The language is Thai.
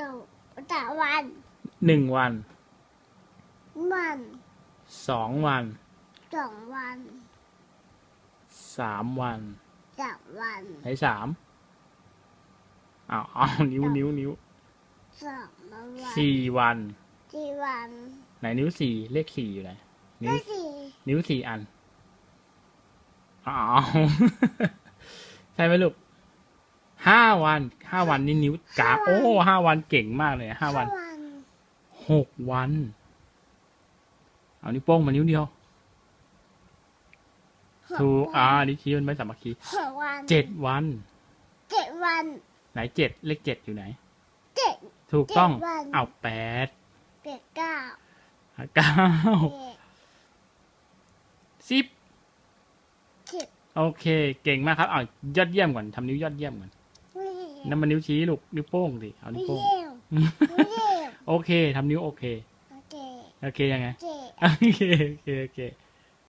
ดูแต่วันหนึ่งวันวันสองวันสองวันสามวันสามวันไหนสามอ้าวอ้าวนิ้วนิ้วนิ้วสองวันสี่วันสี่วันไหนนิ้วสี่เลขสี่อยู่ไหนนิ้วสี่นิ้วสี่อันอ้าวใช่ไหมลูกห้ วันห้าวันนี่นิ้วกาโอ้ห้าวันเก่งมากเลยห้าวันวันหกวัน เอานิ้วโป้งมานิ้วเดียวถูกอ่านิ้วชี้มันไม่สามัคคีหกวันเจ็ดวันเจ็ดวัน ไหนเจ็ดเลขเจ็ดอยู่ไหนเจ็ดถูกต้องเจ็ดวันเอาแปดเจ็ดเก้าเก้าเจ็ดสิบสิบโอเค เก่งมากครับ เอายอดเยี่ยมก่อนทำนิ้วยอดเยี่ยมก่อนวิ นั่นมันนิ้วชี้ลูกนิ้วโป้งสิเอานิ้วเยี่โป้งยมวิเยี่ยมโอเคทำนิ้วโอเค โอเคโอเคยังไงเจ็ดโอเค โอเคโอเค